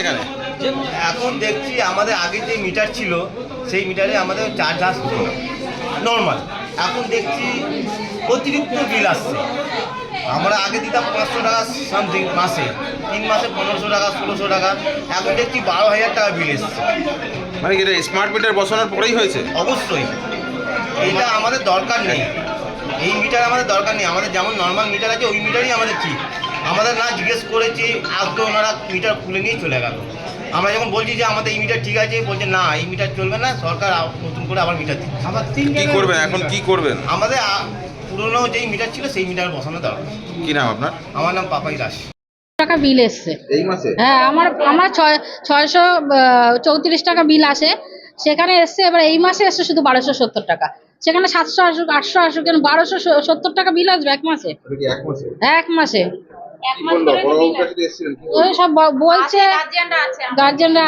এখানে? এখন দেখছি আমাদের আগে যে মিটার ছিল সেই মিটারে আমাদের চার্জ আসতো নর্মাল এখন দেখছি অতিরিক্ত বিল আসছে। আমরা আগে দিতাম পাঁচশো টাকা সামথিং মাসে। তিন মাসে পনেরোশো টাকা ষোলোশো টাকা। এখন দেখছি বারো হাজার টাকা বিল এসছে। মানে এটা স্মার্ট মিটার বসানোর পরেই হয়েছে? অবশ্যই। এটা আমাদের দরকার নেই। এই মিটার আমাদের দরকার নেই। আমাদের যেমন নর্মাল মিটার আছে ওই মিটারই আমাদের ঠিক আমাদের না জিজ্ঞেস করেছি আজকে ওনারা মিটার খুলে নিয়ে চলে গেল। আমরা যখন বলছি যে আমাদের এই মিটার ঠিক আছে বলছে না এই মিটার চলবে না সরকার নতুন করে আবার মিটার দিচ্ছে। কি করবেন? এখন কি করবেন? আমাদের পুরনো যেই মিটার ছিল সেই মিটার বসানো দরকার কি নাম আপনার? আমার নাম পাপাই দাস। টাকা বিল এসছে। এই মাসে? হ্যাঁ আমার আমার ছয় ছয়শো চৌত্রিশ টাকা বিল আসে। সেখানে এসছে এবার এই মাসে এসছে শুধু বারোশো সত্তর টাকা। সেখানে সাতশো আসুক আটশো আসুক কেন বারোশো সত্তর টাকা বিল আসবে এক মাসে? এক মাসে। ওই সব বলছে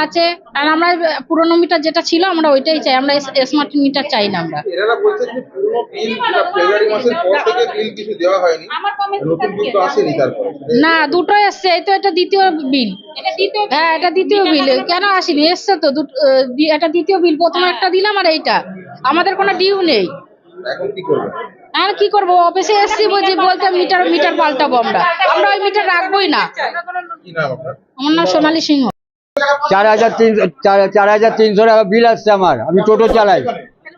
আছে আর আমরা পুরোনো মিটার যেটা ছিল আমরা ওইটাই চাই। আমরা স্মার্ট মিটার চাই না আমরা। এনারা বলছেন যে পুরো বিল? ফেব্রুয়ারি মাসের পর থেকে বিল কিছু দেওয়া হয়নি। নতুন বিল তো আসেনি তারপরে। না দুটো এসছে। এই তো এটা দ্বিতীয় বিল হ্যাঁ এটা দ্বিতীয় বিল কেন আসেনি? এসছে তো। এটা দ্বিতীয় বিল প্রথম একটা দিলাম আর এইটা। আমাদের কোনো ডিউ নেই। এখন কি আর কি করব? অফিসে এসছি বলছি বলতে মিটার মিটার পাল্টাবো আমরা। আমরা ওই মিটার রাখবোই না। কি নাম আপনার? আমার নাম সোনালী সিংহ। চার হাজার তিনশো চার- হাজার তিনশো টাকা বিল আসছে আমার। আমি টোটো চালাই।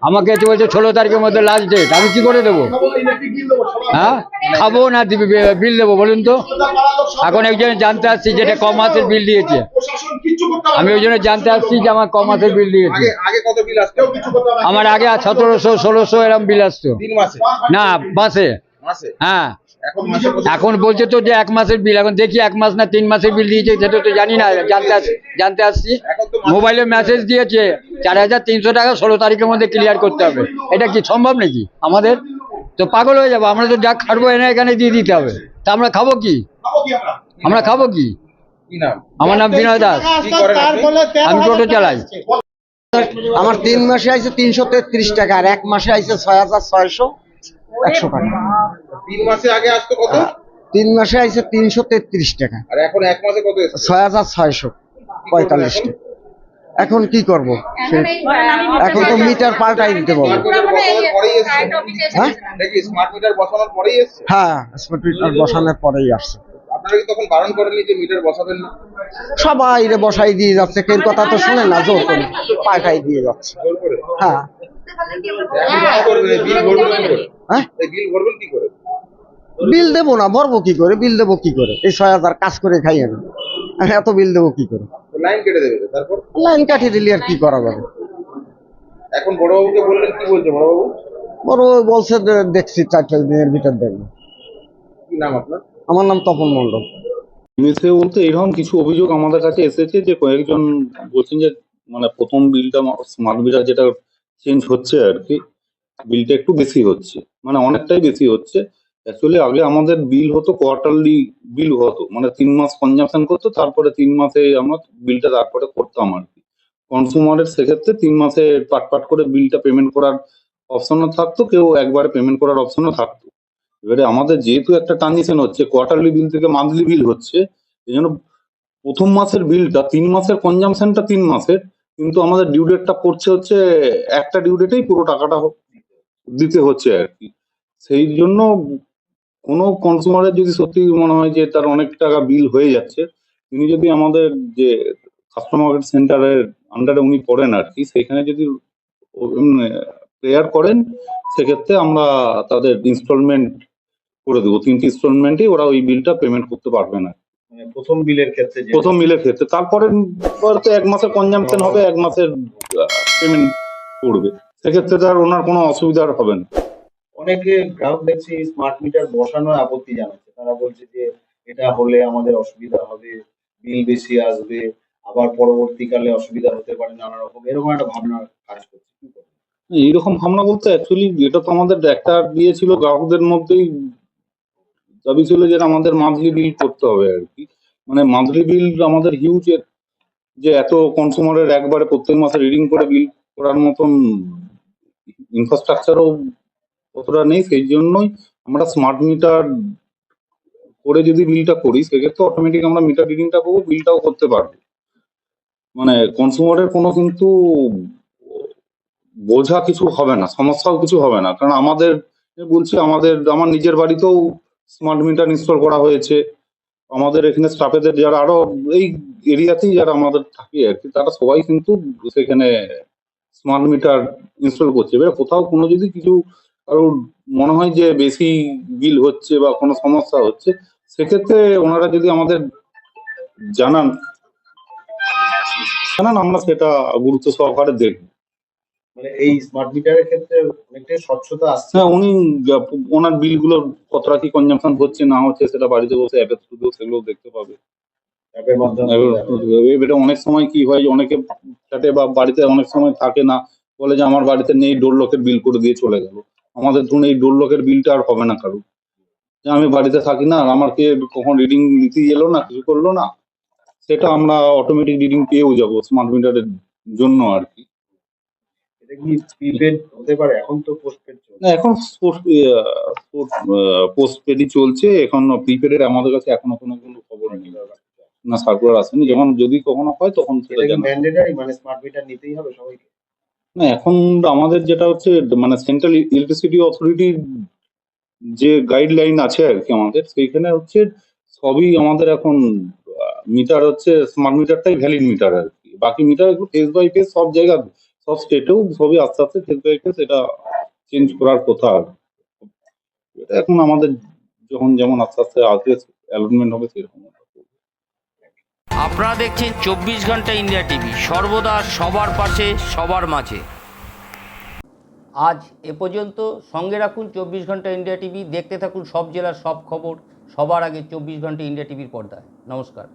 আমাকে এসে বলছে ষোলো তারিখের মধ্যে লাস্ট ডেট আমি কি করে দেবো? হ্যাঁ? খাব না দিবি বিল দেবো বলুন তো। এখন একজন জানতে আসছি যেটা কম মাসের বিল দিয়েছে। আমি ওই জন্য জানতে আসছি যে আমার ক মাসের বিল দিয়েছে। আগে আগে কত বিল আসতো? আমার আগে সতেরোশো ষোলোশো এরকম বিল আসতো। তিন মাসে? না মাসে। মাসে? হ্যাঁ। এখন মাসে কত? এখন বলছে তো যে এক মাসের বিল এখন দেখি এক মাস না তিন মাসের বিল দিয়েছে সেটা তো জানি না জানতে আস জানতে আসছি। মোবাইলে মেসেজ দিয়েছে চার হাজার তিনশো টাকা ষোলো তারিখের মধ্যে ক্লিয়ার করতে হবে। এটা কি সম্ভব নাকি? আমাদের? তো পাগল হয়ে যাব। আমরা তো যা খাটবো এনে এখানে দিয়ে দিতে হবে। তা আমরা খাব কি? আমরা খাব কি? আমার নাম বিনয় দাস। আমি টোটো চালাই। আমার তিন মাসে আইছে তিনশো তেত্রিশ টাকা আর এক মাসে আইছে ছয় হাজার ছয়শো একশো টাকা। তিন মাসে আগে আসতো কত? তিন মাসে আইছে তিনশো তেত্রিশ টাকা। আর এখন এক মাসে কত ছয় হাজার ছয়শো পঁয়তাল্লিশ টাকা। এখন কি করব? এখন তো মিটার পাল্টাই দিতে বলব হ্যাঁ এসছে। হ্যাঁ স্মার্ট মিটার বসানোর পরেই আসছে। আপনারা কি তখন বারণ করেননি যে মিটার বসাবেন না? সবাই রে বসাই দিয়ে যাচ্ছে কেউ কথা তো শুনে না জোর করে। পাল্টাই দিয়ে যাচ্ছে। জোর করে? হ্যাঁ। এখন কি করবেন এই বিল ভরবেন কি করে? হ্যাঁ? এই বিল ভরবেন কি করে? বিল দেবো না ভরবো কি করে? বিল দেবো কি করে? এই ছয় হাজার কাজ করে খাই আমি আর এত বিল দেবো কি করে? লাইন কেটে দেবে তারপর? লাইন কাটিয়ে দিলে আর কি করা যাবে? এখন বড়বাবুকে বললেন কি বলছে বড়বাবু? বড় বলছে যে দেখছি চারটা দিনের ভিতর দেখব কি নাম আপনার? আমার নাম তপন মন্ডল মিশে বলতে এরকম কিছু অভিযোগ আমাদের কাছে এসেছে যে কয়েকজন বলছেন যে মানে প্রথম বিলটা স্মার্ট মিটার যেটা চেঞ্জ হচ্ছে আর কি, বিলটা একটু বেশি হচ্ছে। মানে অনেকটাই বেশি হচ্ছে। অ্যাকচুয়ালি আগে আমাদের বিল হতো কোয়ার্টারলি বিল হতো। মানে তিন মাস কনজামশন করতো, তারপরে তিন মাসে আমরা বিলটা তারপরে করতাম আর কি। কনসুমারের সেক্ষেত্রে তিন মাসে পাট পাট করে বিলটা পেমেন্ট করার অপশনও থাকতো, কেউ একবারে পেমেন্ট করার অপশনও থাকতো। এবারে আমাদের যেহেতু একটা ট্রানজিশন হচ্ছে কোয়ার্টারলি বিল থেকে মান্থলি বিল হচ্ছে, এই জন্য প্রথম মাসের বিলটা তিন মাসের কনজামশনটা তিন মাসের, কিন্তু আমাদের ডিউ ডেটটা পড়ছে হচ্ছে, একটা ডিউ ডেটেই পুরো টাকাটা দিতে হচ্ছে আর কি। সেই জন্য কোনো কনজিউমারের যদি সত্যি মনে হয় যে তার অনেক টাকা বিল হয়ে যাচ্ছে, তিনি যদি আমাদের যে কাস্টমার কেয়ার সেন্টারের আন্ডারে উনি পড়েন আর কি সেখানে যদি প্রেয়ার করেন, সেক্ষেত্রে আমরা তাদের ইনস্টলমেন্ট করে দেবো। তিনটি ইনস্টলমেন্টই ওরা ওই বিলটা পেমেন্ট করতে পারবে না। মানে প্রথম বিলের ক্ষেত্রে প্রথম বিলের ক্ষেত্রে। তারপরে তো এক মাসের কনজামশন হবে এক মাসের পেমেন্ট করবে সেক্ষেত্রে তার ওনার কোনো অসুবিধা আর হবে না। অনেকে গ্রাহক দেখছি স্মার্ট মিটার বসানোর আপত্তি জানাচ্ছে। তারা বলছে যে এটা হলে আমাদের অসুবিধা হবে বিল বেশি আসবে আবার পরবর্তীকালে অসুবিধা হতে পারে নানা রকম। এরকম একটা ভাবনা কাজ করছে। এইরকম ভাবনা বলতে অ্যাকচুয়ালি এটা তো আমাদের একটা দিয়েছিল গ্রাহকদের মধ্যেই দাবি ছিল যে আমাদের মান্থলি বিল করতে হবে আর কি। মানে মান্থলি বিল আমাদের হিউজ যে এত কনসুমারের একবারে প্রত্যেক মাসে রিডিং করে বিল করার মতন ইনফ্রাস্ট্রাকচারও অতটা নেই, সেই জন্যই আমরা স্মার্ট মিটার করে যদি বিলটা করি, সেক্ষেত্রে অটোমেটিক আমরা মিটার রিডিংটা করব বিলটাও করতে পারব। মানে কনজিউমারের কোনো কিন্তু বোঝা কিছু হবে না, সমস্যাও কিছু হবে না। কারণ আমাদের, বলছি আমাদের, আমার নিজের বাড়িতেও স্মার্ট মিটার ইনস্টল করা হয়েছে। আমাদের এখানে স্টাফেদের যারা আরও এই এরিয়াতেই যারা আমাদের থাকে আর কি, তারা সবাই কিন্তু সেখানে স্মার্ট মিটার ইনস্টল করছে। এবার কোথাও কোনো যদি কিছু কারোর মনে হয় যে বেশি বিল হচ্ছে বা কোনো সমস্যা হচ্ছে, সেক্ষেত্রে ওনারা যদি আমাদের জানান জানান আমরা সেটা গুরুত্ব সহকারে দেখব। মানে এই স্মার্ট মিটারের ক্ষেত্রে অনেকটাই স্বচ্ছতা আসছে। হ্যাঁ উনি ওনার বিলগুলো কতটা কি কনজাম্পশন হচ্ছে না হচ্ছে সেটা বাড়িতে বসে অ্যাপের থ্রুতে সেগুলো দেখতে পাবে। এবারে অনেক সময় কি হয় অনেকে থাকে বা বাড়িতে অনেক সময় থাকে না বলে যে আমার বাড়িতে নেই ডোর লকের বিল করে দিয়ে চলে গেল। আমাদের ধরুন এই ডোর লকের বিলটা আর হবে না কারও যে আমি বাড়িতে থাকি না আর আমার কে কখন রিডিং নিতে এলো না কিছু করল না সেটা আমরা অটোমেটিক রিডিং পেয়েও যাব স্মার্ট মিটারের জন্য আর কি। এটা কি প্রিপেড হতে পারে? এখন তো পোস্টপেড চলছে। না এখন পোস্ট পেডই চলছে। এখন প্রিপেডের আমাদের কাছে এখনও কোনো কোনো খবর নেই। না সার্কুলার আসেনি। যখন যদি কখনো হয় তখন সেটা ম্যান্ডেটারি মানে স্মার্ট মিটার নিতেই হবে সবাইকে? না এখন আমাদের যেটা হচ্ছে মানে সেন্ট্রাল ইলেকট্রিসিটি অথরিটির যে গাইডলাইন আছে আর কি আমাদের সেইখানে হচ্ছে সবই আমাদের এখন মিটার হচ্ছে স্মার্ট মিটারটাই ভ্যালিড মিটার আর কি। বাকি মিটার ফেস বাই ফেস সব জায়গা স্টেটেও সবই আস্তে আস্তে ফেস বাই ফেস এটা চেঞ্জ করার কথা। এটা এখন আমাদের যখন যেমন আস্তে আস্তে আসবে অ্যালটমেন্ট হবে সেরকম আপনারা দেখছেন চব্বিশ ঘণ্টা ইন্ডিয়া টিভি সর্বদা সবার পাশে সবার মাঝে। আজ এ পর্যন্ত সঙ্গে রাখুন চব্বিশ ঘণ্টা ইন্ডিয়া টিভি দেখতে থাকুন সব জেলার সব খবর সবার আগে চব্বিশ ঘণ্টা ইন্ডিয়া টিভির পর্দায়। নমস্কার।